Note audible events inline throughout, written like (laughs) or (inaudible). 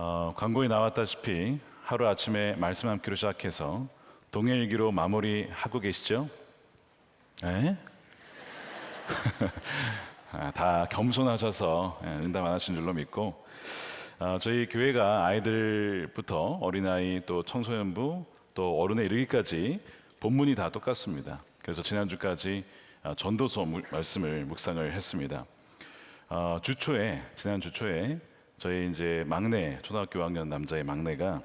어, 광고에 나왔다시피 하루 아침에 말씀 함께로 시작해서 동해일기로 마무리하고 계시죠? 에? (laughs) 아, 다 겸손하셔서 예, 응답 안 하신 줄로 믿고 어, 저희 교회가 아이들부터 어린아이 또 청소년부 또 어른에 이르기까지 본문이 다 똑같습니다. 그래서 지난주까지 아, 전도서 무- 말씀을 묵상을 했습니다. 어, 주초에 지난 주초에 저희 이제 막내 초등학교 5학년 남자의 막내가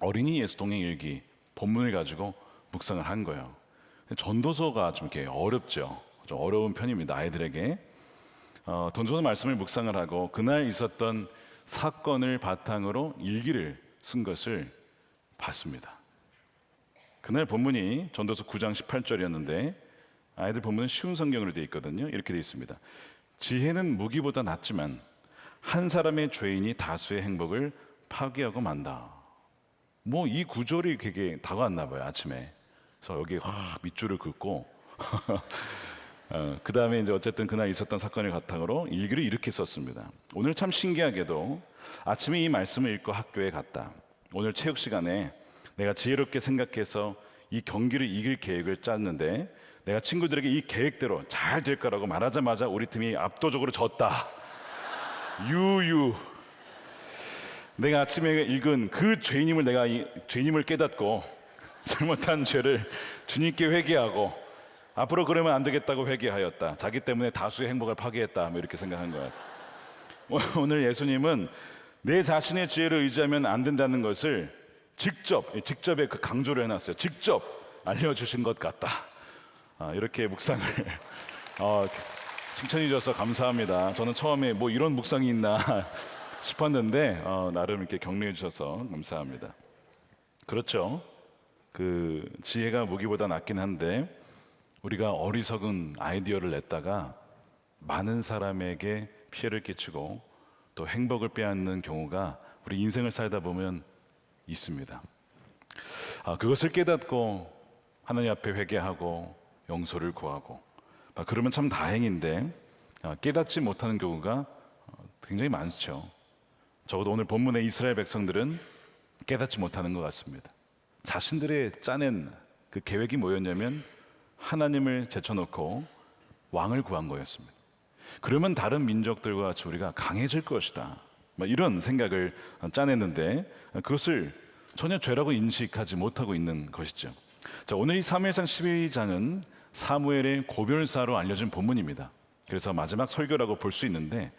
어린이 예수 동행 일기 본문을 가지고 묵상을 한 거예요. 전도서가 좀 이렇게 어렵죠. 좀 어려운 편입니다. 아이들에게. 어, 전도서 말씀을 묵상을 하고 그날 있었던 사건을 바탕으로 일기를 쓴 것을 봤습니다. 그날 본문이 전도서 9장 18절이었는데 아이들 본문은 쉬운 성경으로 되어 있거든요. 이렇게 되어 있습니다. 지혜는 무기보다 낫지만 한 사람의 죄인이 다수의 행복을 파괴하고 만다. 뭐 이 구절이 되게 다가왔나 봐요 아침에. 그래서 여기 확 밑줄을 긋고 (laughs) 어, 그 다음에 이제 어쨌든 그날 있었던 사건을 바탕으로 일기를 이렇게 썼습니다. 오늘 참 신기하게도 아침에 이 말씀을 읽고 학교에 갔다. 오늘 체육 시간에 내가 지혜롭게 생각해서 이 경기를 이길 계획을 짰는데 내가 친구들에게 이 계획대로 잘 될 거라고 말하자마자 우리 팀이 압도적으로 졌다. 유유. 내가 아침에 읽은 그 죄인임을 내가 이, 죄인임을 깨닫고 (laughs) 잘못한 죄를 주님께 회개하고 앞으로 그러면 안 되겠다고 회개하였다. 자기 때문에 다수의 행복을 파괴했다. 뭐 이렇게 생각한 거야. 오늘 예수님은 내 자신의 지혜를 의지하면 안 된다는 것을 직접 직접에 그 강조를 해놨어요. 직접 알려주신 것 같다. 아, 이렇게 묵상을 (laughs) 어, 칭찬해 주셔서 감사합니다. 저는 처음에 뭐 이런 묵상이 있나 (laughs) 싶었는데 어, 나름 이렇게 격려해 주셔서 감사합니다. 그렇죠. 그 지혜가 무기보다 낫긴 한데 우리가 어리석은 아이디어를 냈다가 많은 사람에게 피해를 끼치고 또 행복을 빼앗는 경우가 우리 인생을 살다 보면 있습니다. 아, 그것을 깨닫고 하나님 앞에 회개하고 용서를 구하고 아, 그러면 참 다행인데 아, 깨닫지 못하는 경우가 어, 굉장히 많죠. 적어도 오늘 본문의 이스라엘 백성들은 깨닫지 못하는 것 같습니다. 자신들의 짜낸 그 계획이 뭐였냐면 하나님을 제쳐놓고 왕을 구한 거였습니다. 그러면 다른 민족들과 같이 우리가 강해질 것이다. 막 이런 생각을 짜냈는데 그것을 전혀 죄라고 인식하지 못하고 있는 것이죠. 자, 오늘 이 사무엘상 12장은 사무엘의 고별사로 알려진 본문입니다. 그래서 마지막 설교라고 볼 수 있는데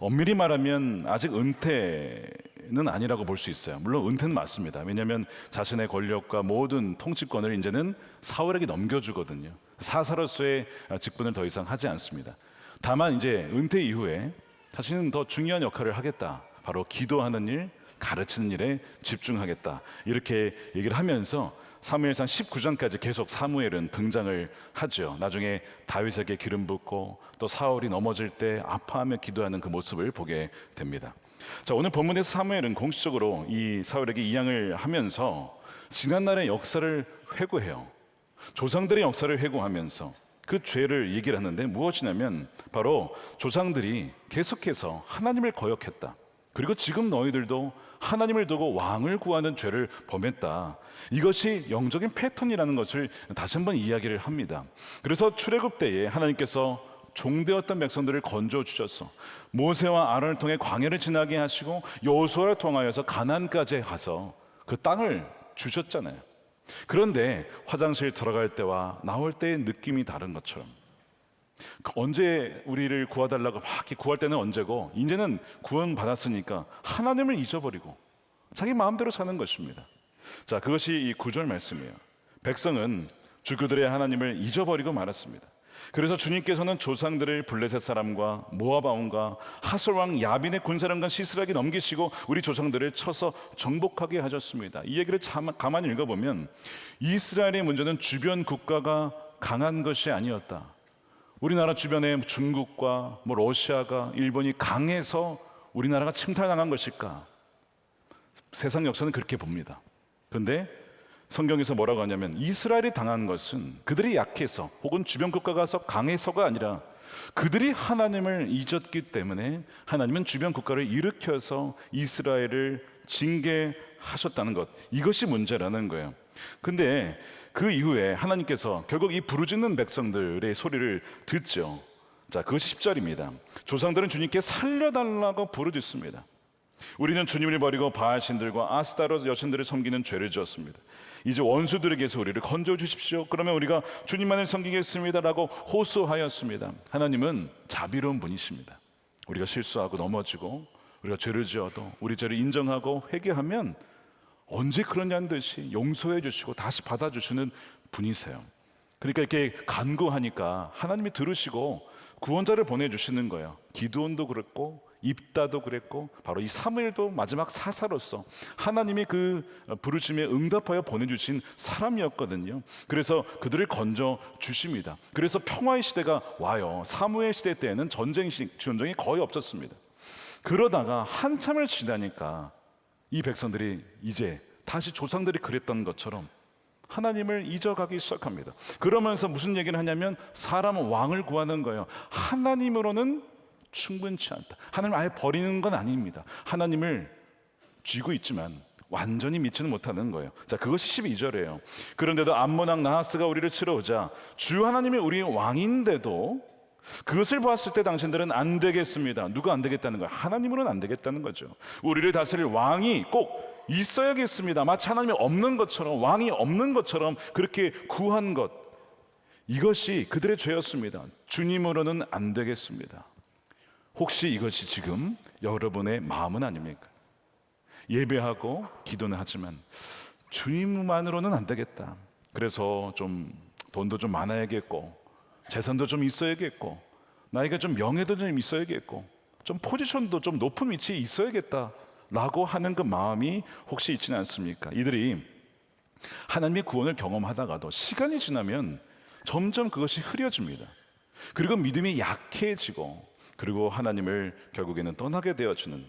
엄밀히 말하면 아직 은퇴는 아니라고 볼 수 있어요. 물론 은퇴는 맞습니다. 왜냐하면 자신의 권력과 모든 통치권을 이제는 사울에게 넘겨주거든요. 사사로서의 직분을 더 이상 하지 않습니다. 다만 이제 은퇴 이후에 자신은 더 중요한 역할을 하겠다. 바로 기도하는 일, 가르치는 일에 집중하겠다. 이렇게 얘기를 하면서 사무엘상 19장까지 계속 사무엘은 등장을 하죠. 나중에 다윗에게 기름 붓고 또 사울이 넘어질 때 아파하며 기도하는 그 모습을 보게 됩니다. 자, 오늘 본문에서 사무엘은 공식적으로 이 사울에게 이양을 하면서 지난날의 역사를 회고해요. 조상들의 역사를 회고하면서 그 죄를 얘기를 하는데 무엇이냐면 바로 조상들이 계속해서 하나님을 거역했다. 그리고 지금 너희들도 하나님을 두고 왕을 구하는 죄를 범했다. 이것이 영적인 패턴이라는 것을 다시 한번 이야기를 합니다. 그래서 출애굽 때에 하나님께서 종되었던 백성들을 건져 주셨어. 모세와 아론을 통해 광야를 지나게 하시고 여호수아를 통하여서 가나안까지 가서 그 땅을 주셨잖아요. 그런데 화장실 들어갈 때와 나올 때의 느낌이 다른 것처럼 그 언제 우리를 구하달라고 막 이렇게 구할 때는 언제고 이제는 구원 받았으니까 하나님을 잊어버리고 자기 마음대로 사는 것입니다. 자, 그것이 이 구절 말씀이에요. 백성은 주 그들의 하나님을 잊어버리고 말았습니다. 그래서 주님께서는 조상들을 블레셋 사람과 모압 왕과 하솔 왕 야빈의 군사령관 시스락이 넘기시고 우리 조상들을 쳐서 정복하게 하셨습니다. 이 얘기를 참- 가만히 읽어보면 이스라엘의 문제는 주변 국가가 강한 것이 아니었다. 우리나라 주변에 중국과 뭐 러시아가 일본이 강해서 우리나라가 침탈당한 것일까? 세상 역사는 그렇게 봅니다. 그런데 성경에서 뭐라고 하냐면 이스라엘이 당한 것은 그들이 약해서 혹은 주변 국가가 서 강해서가 아니라 그들이 하나님을 잊었기 때문에 하나님은 주변 국가를 일으켜서 이스라엘을 징계하셨다는 것. 이것이 문제라는 거예요. 근데 그 이후에 하나님께서 결국 이 부르짖는 백성들의 소리를 듣죠. 자, 그것이 10절입니다. 조상들은 주님께 살려달라고 부르짖습니다. 우리는 주님을 버리고 바알신들과 아스타로 여신들을 섬기는 죄를 지었습니다. 이제 원수들에게서 우리를 건져 주십시오. 그러면 우리가 주님만을 섬기겠습니다라고 호소하였습니다. 하나님은 자비로운 분이십니다. 우리가 실수하고 넘어지고 우리가 죄를 지어도 우리 죄를 인정하고 회개하면 언제 그러냐는 듯이 용서해 주시고 다시 받아 주시는 분이세요. 그러니까 이렇게 간구하니까 하나님이 들으시고 구원자를 보내 주시는 거예요. 기드온도 그랬고 입다도 그랬고 바로 이 사무엘도 마지막 사사로서 하나님이 그 부르심에 응답하여 보내주신 사람이었거든요. 그래서 그들을 건져 주십니다. 그래서 평화의 시대가 와요. 사무엘 시대 때에는 전쟁 전쟁이 거의 없었습니다. 그러다가 한참을 지나니까 이 백성들이 이제 다시 조상들이 그랬던 것처럼 하나님을 잊어가기 시작합니다. 그러면서 무슨 얘기를 하냐면 사람은 왕을 구하는 거예요. 하나님으로는 충분치 않다. 하나님을 아예 버리는 건 아닙니다. 하나님을 쥐고 있지만 완전히 믿지는 못하는 거예요. 자, 그것이 12절이에요. 그런데도 암모낭 나하스가 우리를 치러 오자 주 하나님이 우리의 왕인데도 그것을 보았을 때 당신들은 안 되겠습니다. 누가 안 되겠다는 거예요? 하나님으로는 안 되겠다는 거죠. 우리를 다스릴 왕이 꼭 있어야겠습니다. 마치 하나님이 없는 것처럼 왕이 없는 것처럼 그렇게 구한 것 이것이 그들의 죄였습니다. 주님으로는 안 되겠습니다. 혹시 이것이 지금 여러분의 마음은 아닙니까? 예배하고 기도는 하지만 주님만으로는 안 되겠다. 그래서 좀 돈도 좀 많아야겠고 재산도 좀 있어야겠고 나이가 좀 명예도 좀 있어야겠고 좀 포지션도 좀 높은 위치에 있어야겠다라고 하는 그 마음이 혹시 있지는 않습니까? 이들이 하나님의 구원을 경험하다가도 시간이 지나면 점점 그것이 흐려집니다. 그리고 믿음이 약해지고 그리고 하나님을 결국에는 떠나게 되어주는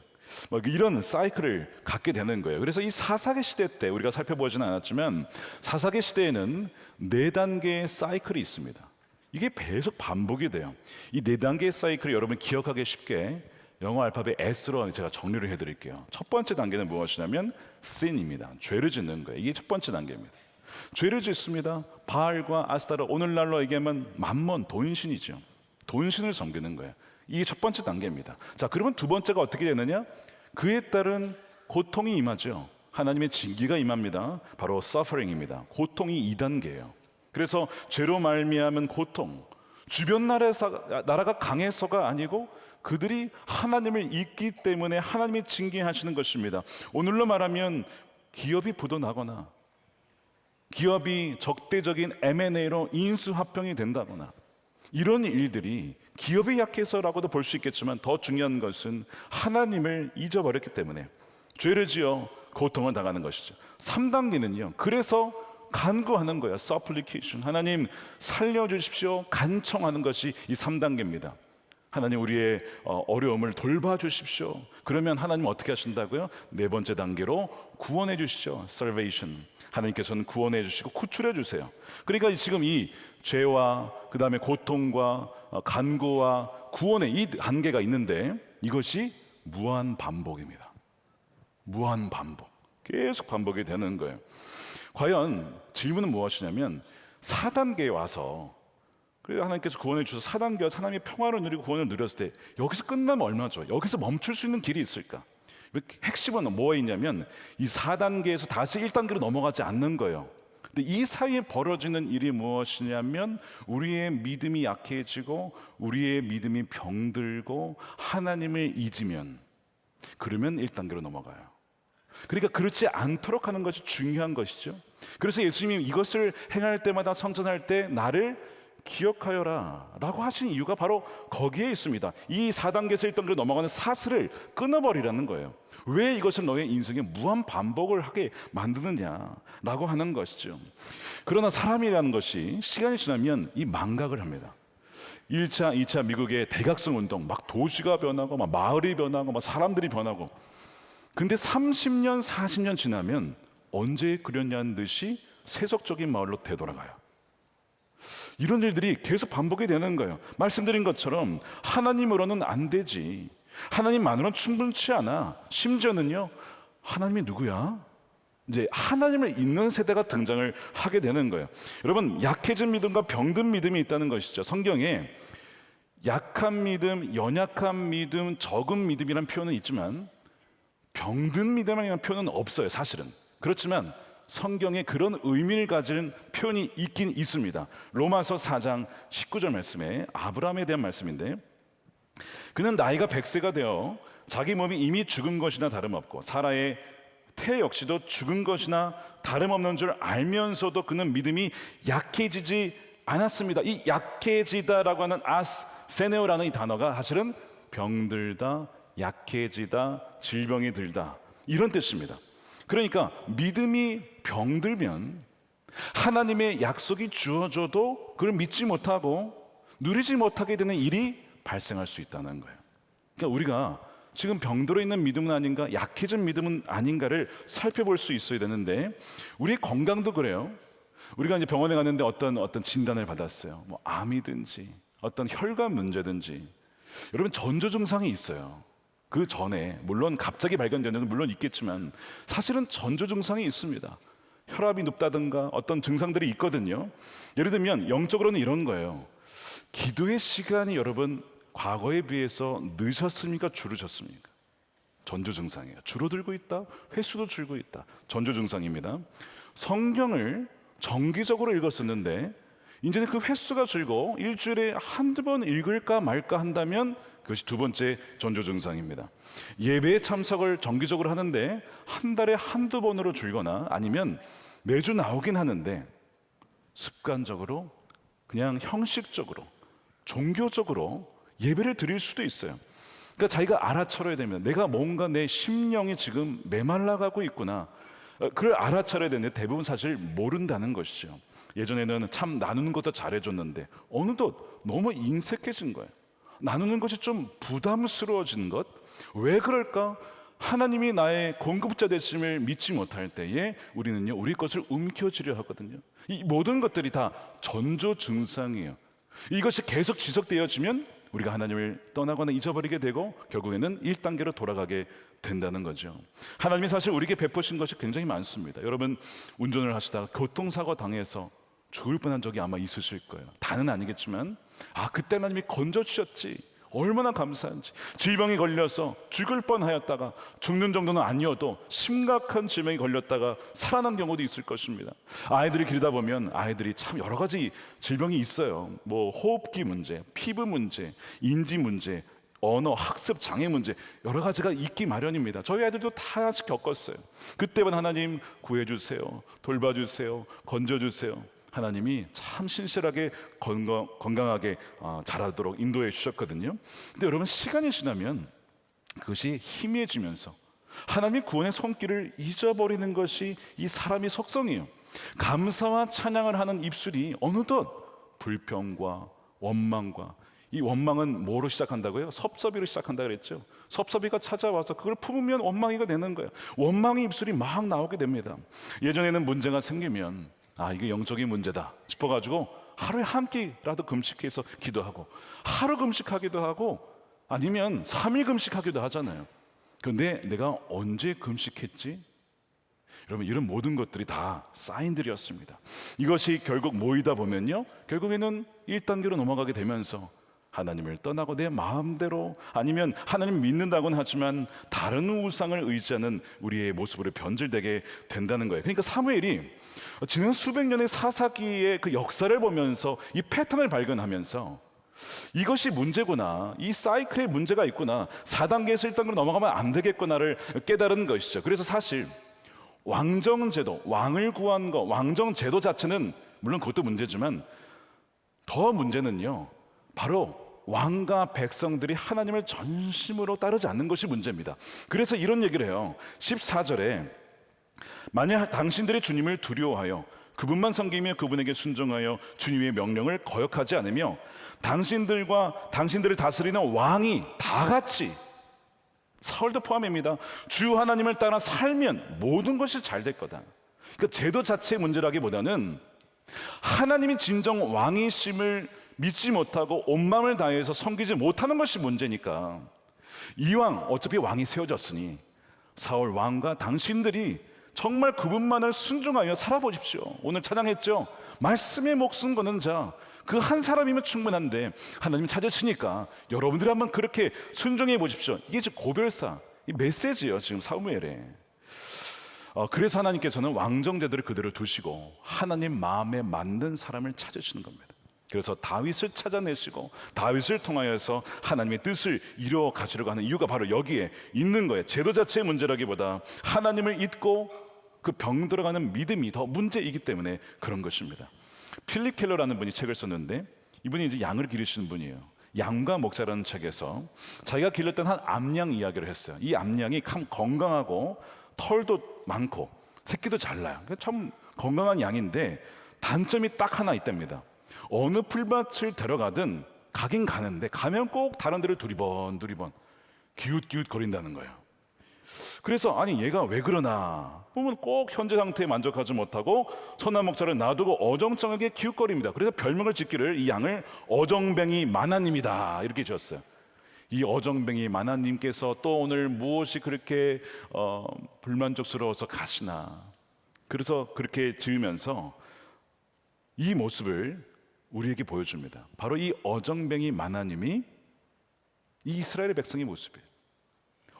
뭐 이런 사이클을 갖게 되는 거예요. 그래서 이 사사기 시대 때 우리가 살펴보지는 않았지만 사사기 시대에는 네 단계의 사이클이 있습니다. 이게 계속 반복이 돼요. 이 네 단계의 사이클을 여러분 기억하기 쉽게 영어 알파벳 S로 제가 정리를 해드릴게요. 첫 번째 단계는 무엇이냐면 sin입니다. 죄를 짓는 거예요. 이게 첫 번째 단계입니다. 죄를 짓습니다. 바알과 아스타라 오늘날로 얘기하면 만몬 돈신이죠. 돈신을 섬기는 거예요. 이게 첫 번째 단계입니다. 자, 그러면 두 번째가 어떻게 되느냐? 그에 따른 고통이 임하죠. 하나님의 징계가 임합니다. 바로 suffering입니다. 고통이 2단계예요. 그래서 죄로 말미암은 고통, 주변 나라에서, 나라가 강해서가 아니고 그들이 하나님을 잊기 때문에 하나님이 징계하시는 것입니다. 오늘로 말하면 기업이 부도나거나 기업이 적대적인 M&A로 인수합병이 된다거나 이런 일들이 기업이 약해서라고도 볼 수 있겠지만 더 중요한 것은 하나님을 잊어버렸기 때문에 죄를 지어 고통을 당하는 것이죠. 3단계는요. 그래서 간구하는 거예요. supplication. 하나님 살려 주십시오. 간청하는 것이 이 3단계입니다. 하나님 우리의 어, 어려움을 돌봐 주십시오. 그러면 하나님 어떻게 하신다고요? 네 번째 단계로 구원해 주시죠. salvation. 하나님께서는 구원해 주시고 구출해 주세요. 그러니까 지금 이 죄와 그 다음에 고통과 어, 간구와 구원의 이 단계가 있는데 이것이 무한 반복입니다. 무한 반복. 계속 반복이 되는 거예요. 과연 질문은 무엇이냐면 4단계에 와서 그래서 하나님께서 구원해 주셔서 4단계와 하나님의 평화를 누리고 구원을 누렸을 때 여기서 끝나면 얼마죠? 여기서 멈출 수 있는 길이 있을까? 핵심은 뭐에 있냐면 이 4단계에서 다시 1단계로 넘어가지 않는 거예요. 근데 이 사이에 벌어지는 일이 무엇이냐면 우리의 믿음이 약해지고 우리의 믿음이 병들고 하나님을 잊으면 그러면 1단계로 넘어가요. 그러니까 그렇지 않도록 하는 것이 중요한 것이죠. 그래서 예수님이 이것을 행할 때마다 성전할 때 나를 기억하여라 라고 하신 이유가 바로 거기에 있습니다. 이 4단계에서 1단계로 넘어가는 사슬을 끊어버리라는 거예요. 왜 이것을 너의 인생에 무한 반복을 하게 만드느냐 라고 하는 것이죠. 그러나 사람이라는 것이 시간이 지나면 이 망각을 합니다. 1차, 2차 미국의 대각성 운동, 막 도시가 변하고, 막 마을이 변하고, 막 사람들이 변하고. 근데 30년, 40년 지나면 언제 그렸냐는 듯이 세속적인 마을로 되돌아가요. 이런 일들이 계속 반복이 되는 거예요. 말씀드린 것처럼 하나님으로는 안 되지. 하나님만으로는 충분치 않아. 심지어는요, 하나님이 누구야? 이제 하나님을 잊는 세대가 등장을 하게 되는 거예요. 여러분, 약해진 믿음과 병든 믿음이 있다는 것이죠. 성경에 약한 믿음, 연약한 믿음, 적은 믿음이라는 표현은 있지만 병든 믿음이라는 표현은 없어요, 사실은. 그렇지만 성경에 그런 의미를 가진 표현이 있긴 있습니다. 로마서 4장 19절 말씀에 아브라함에 대한 말씀인데 그는 나이가 100세가 되어 자기 몸이 이미 죽은 것이나 다름없고 사라의 태 역시도 죽은 것이나 다름없는 줄 알면서도 그는 믿음이 약해지지 않았습니다. 이 약해지다라고 하는 아스세네오라는 이 단어가 사실은 병들다, 약해지다, 질병이 들다 이런 뜻입니다. 그러니까 믿음이 병들면 하나님의 약속이 주어져도 그걸 믿지 못하고 누리지 못하게 되는 일이 발생할 수 있다는 거예요. 그러니까 우리가 지금 병들어 있는 믿음은 아닌가, 약해진 믿음은 아닌가를 살펴볼 수 있어야 되는데 우리 건강도 그래요. 우리가 이제 병원에 갔는데 어떤 어떤 진단을 받았어요. 뭐 암이든지 어떤 혈관 문제든지 여러분 전조 증상이 있어요. 그 전에 물론 갑자기 발견되는 건 물론 있겠지만 사실은 전조 증상이 있습니다. 혈압이 높다든가 어떤 증상들이 있거든요. 예를 들면 영적으로는 이런 거예요. 기도의 시간이 여러분 과거에 비해서 늦었습니까? 줄으셨습니까? 전조 증상이에요. 줄어들고 있다. 횟수도 줄고 있다. 전조 증상입니다. 성경을 정기적으로 읽었었는데 이제는 그 횟수가 줄고 일주일에 한두 번 읽을까 말까 한다면 그것이 두 번째 전조 증상입니다. 예배에 참석을 정기적으로 하는데 한 달에 한두 번으로 줄거나 아니면 매주 나오긴 하는데 습관적으로 그냥 형식적으로 종교적으로 예배를 드릴 수도 있어요. 그러니까 자기가 알아차려야 됩니다. 내가 뭔가 내 심령이 지금 메말라가고 있구나. 어, 그걸 알아차려야 되는데 대부분 사실 모른다는 것이죠. 예전에는 참 나누는 것도 잘해줬는데 어느덧 너무 인색해진 거예요. 나누는 것이 좀 부담스러워진 것. 왜 그럴까? 하나님이 나의 공급자 되심을 믿지 못할 때에 우리는요 우리 것을 움켜쥐려 하거든요. 이 모든 것들이 다 전조 증상이에요. 이것이 계속 지속되어지면 우리가 하나님을 떠나거나 잊어버리게 되고 결국에는 1단계로 돌아가게 된다는 거죠. 하나님이 사실 우리에게 베푸신 것이 굉장히 많습니다. 여러분 운전을 하시다가 교통사고 당해서 죽을 뻔한 적이 아마 있으실 거예요. 다는 아니겠지만 아 그때 하나님이 건져 주셨지. 얼마나 감사한지 질병이 걸려서 죽을 뻔하였다가 죽는 정도는 아니어도 심각한 질병이 걸렸다가 살아난 경우도 있을 것입니다. 아이들이 기르다 보면 아이들이 참 여러 가지 질병이 있어요. 뭐 호흡기 문제, 피부 문제, 인지 문제, 언어, 학습 장애 문제 여러 가지가 있기 마련입니다. 저희 아이들도 다 겪었어요. 그때만 하나님 구해주세요, 돌봐주세요, 건져주세요. 하나님이 참 신실하게 건강, 건강하게 어, 자라도록 인도해 주셨거든요. 근데 여러분 시간이 지나면 그것이 희미해지면서 하나님의 구원의 손길을 잊어버리는 것이 이 사람의 속성이에요. 감사와 찬양을 하는 입술이 어느덧 불평과 원망과 이 원망은 뭐로 시작한다고요? 섭섭이로 시작한다 그랬죠. 섭섭이가 찾아와서 그걸 품으면 원망이가 되는 거예요. 원망의 입술이 막 나오게 됩니다. 예전에는 문제가 생기면 아, 이게 영적인 문제다 싶어가지고 하루에 한 끼라도 금식해서 기도하고 하루 금식하기도 하고 아니면 3일 금식하기도 하잖아요. 근데 내가 언제 금식했지? 여러분 이런 모든 것들이 다 사인들이었습니다. 이것이 결국 모이다 보면요. 결국에는 1단계로 넘어가게 되면서 하나님을 떠나고 내 마음대로 아니면 하나님 믿는다고는 하지만 다른 우상을 의지하는 우리의 모습으로 변질되게 된다는 거예요. 그러니까 사무엘이 지난 수백 년의 사사기의 그 역사를 보면서 이 패턴을 발견하면서 이것이 문제구나. 이 사이클에 문제가 있구나. 4단계에서 1단계로 넘어가면 안 되겠구나를 깨달은 것이죠. 그래서 사실 왕정제도, 왕을 구한 것, 왕정제도 자체는 물론 그것도 문제지만 더 문제는요. 바로 왕과 백성들이 하나님을 전심으로 따르지 않는 것이 문제입니다. 그래서 이런 얘기를 해요. 14절에 만약 당신들이 주님을 두려워하여 그분만 섬기며 그분에게 순종하여 주님의 명령을 거역하지 않으며 당신들과 당신들을 다스리는 왕이 다 같이 사울도 포함입니다. 주 하나님을 따라 살면 모든 것이 잘 될 거다. 그러니까 제도 자체의 문제라기보다는 하나님이 진정 왕이심을 믿지 못하고 온 마음을 다해서 섬기지 못하는 것이 문제니까 이왕 어차피 왕이 세워졌으니 사울 왕과 당신들이 정말 그분만을 순종하여 살아보십시오. 오늘 찬양했죠. 말씀에 목숨 거는 자. 그 한 사람이면 충분한데 하나님 찾으시니까 여러분들이 한번 그렇게 순종해 보십시오. 이게 지금 고별사, 이 메시지예요. 지금 사무엘에. 어, 그래서 하나님께서는 왕정제도를 그대로 두시고 하나님 마음에 맞는 사람을 찾으시는 겁니다. 그래서 다윗을 찾아내시고 다윗을 통하여서 하나님의 뜻을 이루어 가시려고 하는 이유가 바로 여기에 있는 거예요. 제도 자체의 문제라기보다 하나님을 잊고 그 병 들어가는 믿음이 더 문제이기 때문에 그런 것입니다. 필립 켈러라는 분이 책을 썼는데 이분이 이제 양을 기르시는 분이에요. 양과 목사라는 책에서 자기가 길렀던 한 암양 이야기를 했어요. 이 암양이 참 건강하고 털도 많고 새끼도 잘 나요. 참 건강한 양인데 단점이 딱 하나 있답니다. 어느 풀밭을 데려가든 가긴 가는데 가면 꼭 다른 데를 두리번 두리번 기웃기웃 거린다는 거예요. 그래서 아니 얘가 왜 그러나 보면 꼭 현재 상태에 만족하지 못하고 선한 목자를 놔두고 어정쩡하게 기웃거립니다. 그래서 별명을 짓기를 이 양을 어정뱅이 마나님이다 이렇게 지었어요. 이 어정뱅이 마나님께서 또 오늘 무엇이 그렇게 어, 불만족스러워서 가시나 그래서 그렇게 지으면서 이 모습을 우리에게 보여줍니다. 바로 이 어정뱅이 마나님이 이 이스라엘의 백성의 모습이에요.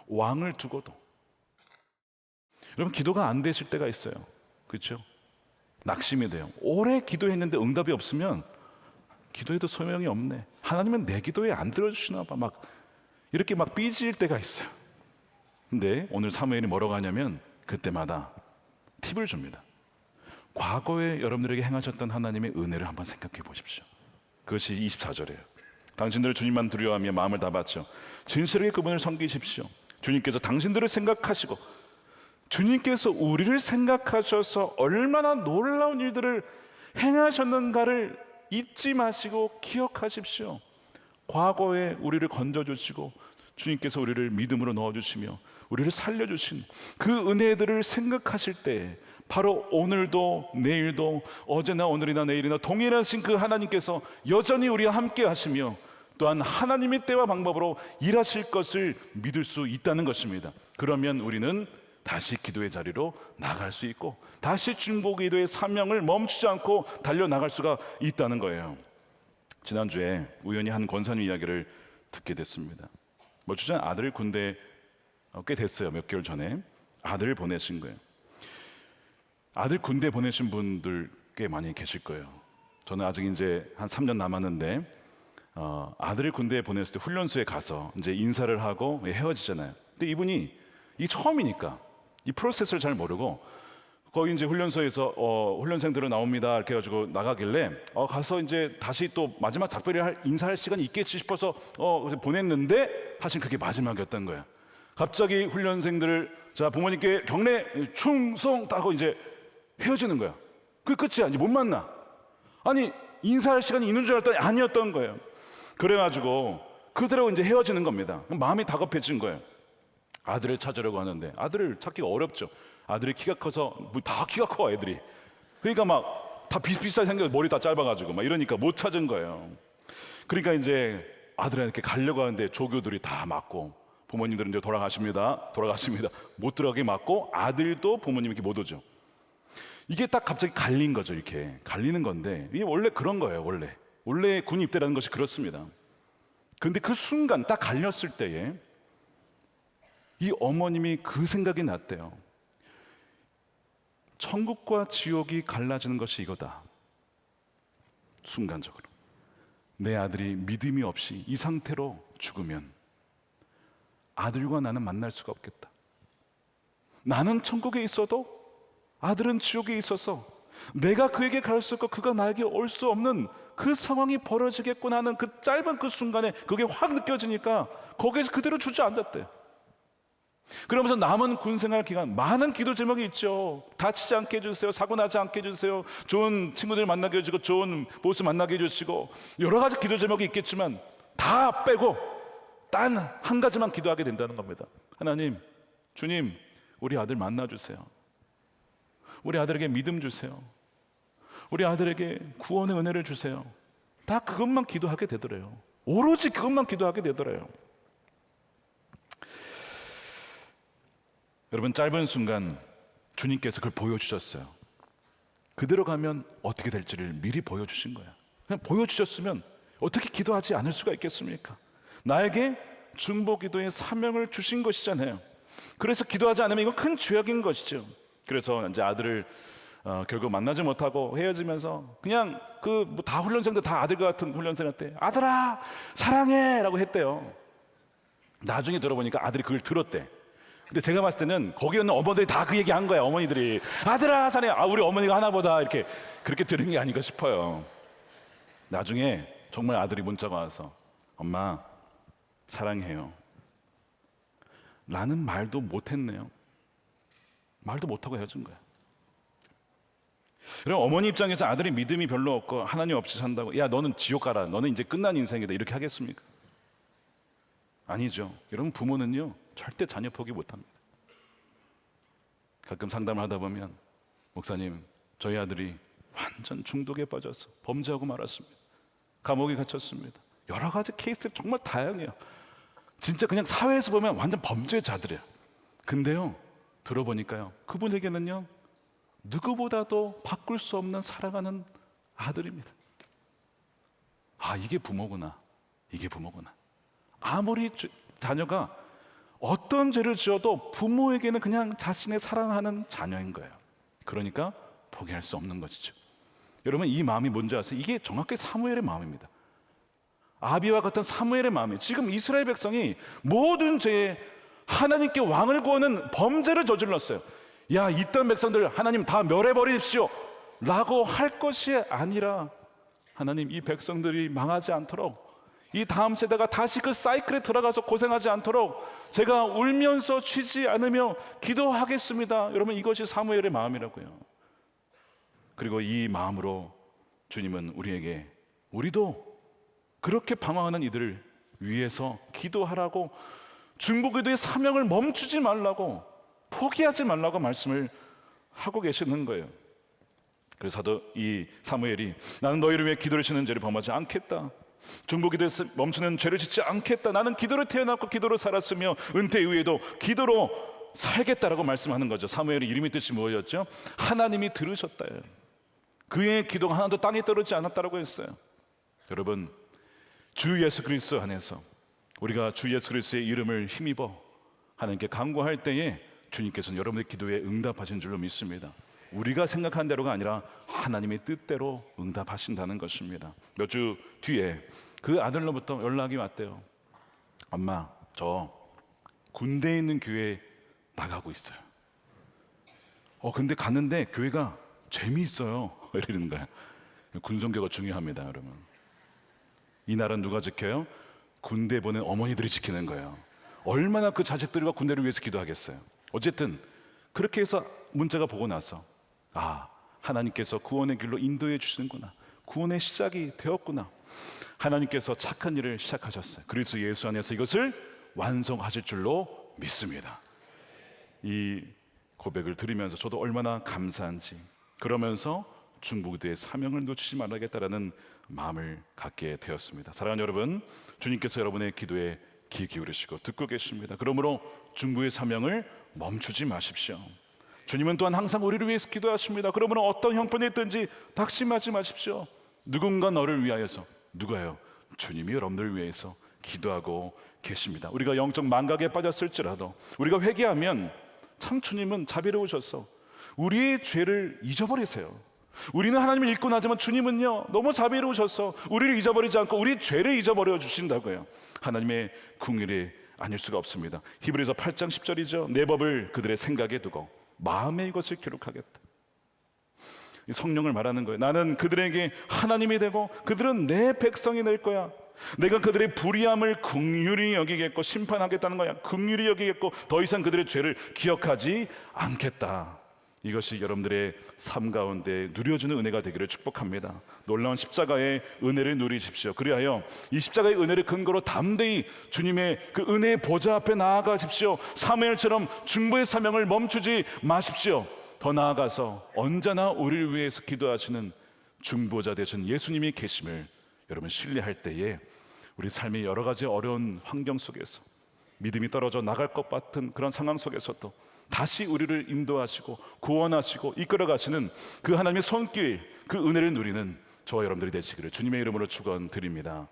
왕을 두고도 여러분 기도가 안 되실 때가 있어요. 그렇죠? 낙심이 돼요. 오래 기도했는데 응답이 없으면 기도해도 소용이 없네. 하나님은 내 기도에 안 들어주시나 봐. 막 이렇게 막 삐질 때가 있어요. 근데 오늘 사무엘이 뭐라고 하냐면 그때마다 팁을 줍니다. 과거에 여러분들에게 행하셨던 하나님의 은혜를 한번 생각해 보십시오. 그것이 24절이에요. 당신들을 주님만 두려워하며 마음을 다 바쳐 진실하게 그분을 섬기십시오. 주님께서 당신들을 생각하시고 주님께서 우리를 생각하셔서 얼마나 놀라운 일들을 행하셨는가를 잊지 마시고 기억하십시오. 과거에 우리를 건져 주시고 주님께서 우리를 믿음으로 넣어 주시며 우리를 살려 주신 그 은혜들을 생각하실 때 바로 오늘도 내일도 어제나 오늘이나 내일이나 동일하신 그 하나님께서 여전히 우리와 함께 하시며 또한 하나님의 때와 방법으로 일하실 것을 믿을 수 있다는 것입니다. 그러면 우리는 다시 기도의 자리로 나갈 수 있고 다시 중보 기도의 사명을 멈추지 않고 달려 나갈 수가 있다는 거예요. 지난주에 우연히 한 권사님 이야기를 듣게 됐습니다. 며칠 전 아들 군대 어, 꽤 됐어요. 몇 개월 전에 아들을 보내신 거예요. 아들 군대 보내신 분들 꽤 많이 계실 거예요. 저는 아직 이제 한 3년 남았는데 어, 아들을 군대에 보냈을 때 훈련소에 가서 이제 인사를 하고 헤어지잖아요. 근데 이분이 이 처음이니까 이 프로세스를 잘 모르고 거기 이제 훈련소에서 어, 훈련생들은 나옵니다 이렇게 해가지고 나가길래 어, 가서 이제 다시 또 마지막 작별을 인사할 시간이 있겠지 싶어서 어, 보냈는데 사실 그게 마지막이었던 거예요. 갑자기 훈련생들을 자 부모님께 경례 충성 따고 이제 헤어지는 거야. 그 끝이야. 이제 못 만나. 아니 인사할 시간이 있는 줄 알았더니 아니었던 거예요. 그래가지고 그들하고 이제 헤어지는 겁니다. 마음이 다급해진 거예요. 아들을 찾으려고 하는데 아들을 찾기가 어렵죠. 아들이 키가 커서 뭐 다 키가 커 애들이. 그러니까 막 다 비슷비슷하게 생겨서 머리 다 짧아가지고 막 이러니까 못 찾은 거예요. 그러니까 이제 아들한테 가려고 하는데 조교들이 다 맞고 부모님들은 이제 돌아가십니다. 돌아가십니다. 못 들어가게 맞고 아들도 부모님께 못 오죠. 이게 딱 갑자기 갈린 거죠. 이렇게 갈리는 건데 이게 원래 그런 거예요. 원래 원래 군 입대라는 것이 그렇습니다. 그런데 그 순간 딱 갈렸을 때에 이 어머님이 그 생각이 났대요. 천국과 지옥이 갈라지는 것이 이거다. 순간적으로. 내 아들이 믿음이 없이 이 상태로 죽으면 아들과 나는 만날 수가 없겠다. 나는 천국에 있어도 아들은 지옥에 있어서 내가 그에게 갈 수 없고 그가 나에게 올 수 없는 그 상황이 벌어지겠구나 하는 그 짧은 그 순간에 그게 확 느껴지니까 거기에서 그대로 주저앉았대. 그러면서 남은 군 생활 기간 많은 기도 제목이 있죠. 다치지 않게 해주세요. 사고 나지 않게 해주세요. 좋은 친구들 만나게 해주고 좋은 보스 만나게 해주시고 여러 가지 기도 제목이 있겠지만 다 빼고 단 한 가지만 기도하게 된다는 겁니다. 하나님, 주님, 우리 아들 만나주세요. 우리 아들에게 믿음 주세요. 우리 아들에게 구원의 은혜를 주세요. 다 그것만 기도하게 되더래요. 오로지 그것만 기도하게 되더래요. 여러분 짧은 순간 주님께서 그걸 보여주셨어요. 그대로 가면 어떻게 될지를 미리 보여주신 거야. 그냥 보여주셨으면 어떻게 기도하지 않을 수가 있겠습니까? 나에게 중보 기도의 사명을 주신 것이잖아요. 그래서 기도하지 않으면 이건 큰 죄악인 것이죠. 그래서 이제 아들을 어, 결국 만나지 못하고 헤어지면서 그냥 그 뭐 다 훈련생들 다 아들 같은 훈련생한테 아들아 사랑해라고 했대요. 나중에 들어보니까 아들이 그걸 들었대. 근데 제가 봤을 때는 거기 있는 어머니들이 다 그 얘기 한 거야. 어머니들이 아들아 사랑해. 아 우리 어머니가 하나보다 이렇게 그렇게 들은 게 아닌가 싶어요. 나중에 정말 아들이 문자가 와서 엄마 사랑해요. 라는 말도 못했네요. 말도 못하고 헤어진 거야. 그럼 어머니 입장에서 아들이 믿음이 별로 없고 하나님 없이 산다고 야 너는 지옥 가라 너는 이제 끝난 인생이다 이렇게 하겠습니까? 아니죠. 여러분 부모는요 절대 자녀 포기 못합니다. 가끔 상담을 하다 보면 목사님 저희 아들이 완전 중독에 빠져서 범죄하고 말았습니다. 감옥에 갇혔습니다. 여러 가지 케이스들이 정말 다양해요. 진짜 그냥 사회에서 보면 완전 범죄자들이야. 근데요 들어보니까요 그분에게는요 누구보다도 바꿀 수 없는 사랑하는 아들입니다. 아, 이게 부모구나. 이게 부모구나. 아무리 주- 자녀가 어떤 죄를 지어도 부모에게는 그냥 자신의 사랑하는 자녀인 거예요. 그러니까 포기할 수 없는 것이죠. 여러분, 이 마음이 뭔지 아세요? 이게 정확히 사무엘의 마음입니다. 아비와 같은 사무엘의 마음이 지금 이스라엘 백성이 모든 죄에 하나님께 왕을 구하는 범죄를 저질렀어요. 야, 이딴 백성들 하나님 다 멸해 버리십시오. 라고 할 것이 아니라 하나님 이 백성들이 망하지 않도록 이 다음 세대가 다시 그 사이클에 들어가서 고생하지 않도록 제가 울면서 쉬지 않으며 기도하겠습니다. 여러분 이것이 사무엘의 마음이라고요. 그리고 이 마음으로 주님은 우리에게 우리도 그렇게 방황하는 이들을 위해서 기도하라고 중보기도의 사명을 멈추지 말라고 포기하지 말라고 말씀을 하고 계시는 거예요. 그래서 사도 이 사무엘이 나는 너희를 위해 기도를 치는 죄를 범하지 않겠다. 중보기도에 멈추는 죄를 짓지 않겠다. 나는 기도로 태어났고 기도로 살았으며 은퇴 이후에도 기도로 살겠다라고 말씀하는 거죠. 사무엘의 이름이 뜻이 뭐였죠? 하나님이 들으셨다. 그의 기도가 하나도 땅에 떨어지지 않았다라고 했어요. 여러분 주 예수 그리스도 안에서 우리가 주 예수 그리스도의 이름을 힘입어 하나님께 간구할 때에 주님께서는 여러분의 기도에 응답하신 줄로 믿습니다. 우리가 생각한 대로가 아니라 하나님의 뜻대로 응답하신다는 것입니다. 몇 주 뒤에 그 아들로부터 연락이 왔대요. 엄마, 저 군대에 있는 교회 나가고 있어요. 어, 근데 갔는데 교회가 재미있어요. (laughs) 이러는 거예요. 군성교가 중요합니다, 여러분. 이 나라는 누가 지켜요? 군대 보낸 어머니들이 지키는 거예요. 얼마나 그 자식들과 군대를 위해서 기도하겠어요. 어쨌든 그렇게 해서 문자가 보고 나서 아 하나님께서 구원의 길로 인도해 주시는구나. 구원의 시작이 되었구나. 하나님께서 착한 일을 시작하셨어요. 그리스도 예수 안에서 이것을 완성하실 줄로 믿습니다. 이 고백을 들으면서 저도 얼마나 감사한지 그러면서 중보기도의 사명을 놓치지 말아야겠다라는 마음을 갖게 되었습니다. 사랑하는 여러분, 주님께서 여러분의 기도에 귀 기울이시고 듣고 계십니다. 그러므로 중보의 사명을 멈추지 마십시오. 주님은 또한 항상 우리를 위해서 기도하십니다. 그러므로 어떤 형편이 있든지 낙심하지 마십시오. 누군가 너를 위하여서 누가요? 주님이 여러분들을 위해서 기도하고 계십니다. 우리가 영적 망각에 빠졌을지라도 우리가 회개하면 참 주님은 자비로우셔서 우리의 죄를 잊어버리세요. 우리는 하나님을 잊고 나지만 주님은요 너무 자비로우셔서 우리를 잊어버리지 않고 우리 죄를 잊어버려 주신다고요. 하나님의 궁일이 아닐 수가 없습니다. 히브리서 8장 10절이죠. 내 법을 그들의 생각에 두고 마음에 이것을 기록하겠다. 이 성령을 말하는 거예요. 나는 그들에게 하나님이 되고 그들은 내 백성이 될 거야. 내가 그들의 불의함을 긍휼히 여기겠고 심판하겠다는 거야. 긍휼히 여기겠고 더 이상 그들의 죄를 기억하지 않겠다. 이것이 여러분들의 삶 가운데 누려주는 은혜가 되기를 축복합니다. 놀라운 십자가의 은혜를 누리십시오. 그리하여 이 십자가의 은혜를 근거로 담대히 주님의 그 은혜의 보좌 앞에 나아가십시오. 사무엘처럼 중보의 사명을 멈추지 마십시오. 더 나아가서 언제나 우리를 위해서 기도하시는 중보자 되신 예수님이 계심을 여러분 신뢰할 때에 우리 삶의 여러 가지 어려운 환경 속에서 믿음이 떨어져 나갈 것 같은 그런 상황 속에서도 다시 우리를 인도하시고 구원하시고 이끌어 가시는 그 하나님의 손길, 그 은혜를 누리는 저와 여러분들이 되시기를 주님의 이름으로 축원드립니다.